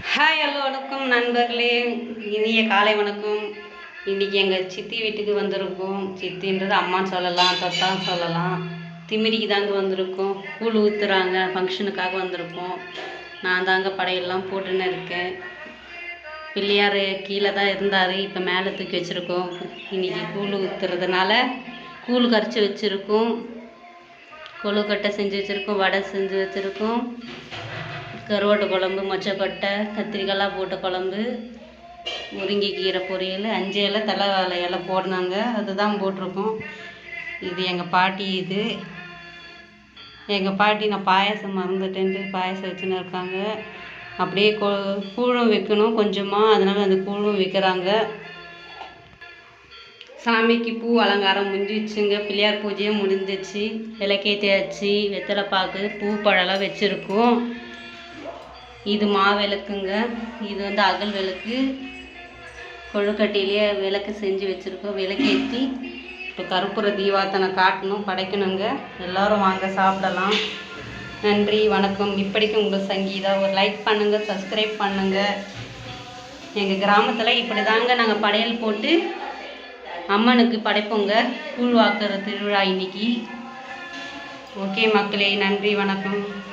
Hi hello வணக்கம் நண்பர்களே. இனிய காலை வணக்கம். இன்றைக்கி எங்கள் சித்தி வீட்டுக்கு வந்திருக்கோம். சித்தின்றது அம்மான்னு சொல்லலாம் தொத்தான்னு சொல்லலாம். திமிரிக்கு தாங்க வந்திருக்கோம். கூழ் ஊற்றுறாங்க ஃபங்க்ஷனுக்காக வந்திருக்கோம். நான் தாங்க படையெல்லாம் போட்டுன்னு இருக்கேன். பிள்ளையார் கீழே தான் இருந்தார் இப்போ மேலே தூக்கி வச்சுருக்கோம். இன்றைக்கி கூழ் ஊற்றுறதுனால கூழ் கரைச்சி வச்சுருக்கோம். கொழுக்கட்டை செஞ்சு வச்சுருக்கோம் வடை செஞ்சு வச்சுருக்கோம். கருவாட்டு குழம்பு மொச்சக்கொட்டை கத்திரிக்காய்லாம் போட்ட குழம்பு முருங்கைக்கீரை பொரியல் அஞ்சு இலை தலை வாழை இலை போடுனாங்க. அதுதான் போட்டிருக்கோம். இது எங்கள் பாட்டி இது எங்கள் பாட்டி நான் பாயாசம் மறந்துட்டேன்ட்டு பாயாசம் வச்சுன்னு இருக்காங்க. அப்படியே கொ கூழும் வைக்கணும் கொஞ்சமாக அதனால் அந்த கூழும் வைக்கிறாங்க. சாமிக்கு பூ அலங்காரம் முடிஞ்சிச்சுங்க. பிள்ளையார் பூஜையும் முடிஞ்சிச்சு. விளக்கேற்றியாச்சு வெத்தலை பாக்கு பூ பழம்லாம் வச்சுருக்கோம். இது மாவிளக்குங்க இது வந்து அகல் விளக்கு. கொழுக்கட்டையிலேயே விளக்கு செஞ்சு வச்சுருக்கோம். விளக்கேற்றி இப்போ கருப்புற தீபாத்தனை காட்டணும் படைக்கணுங்க. எல்லாரும் வாங்க சாப்பிடலாம். நன்றி வணக்கம். இப்படிக்கு உங்கள் சங்கீதா ஒரு லைக் பண்ணுங்கள் சப்ஸ்கிரைப் பண்ணுங்கள் எங்கள் கிராமத்தில் இப்படி தாங்க நாங்கள் படையல் போட்டு அம்மனுக்கு படைப்போங்க. கூழ் வாக்குற திருவிழா இன்னைக்கு. ஓகே மக்களே நன்றி வணக்கம்.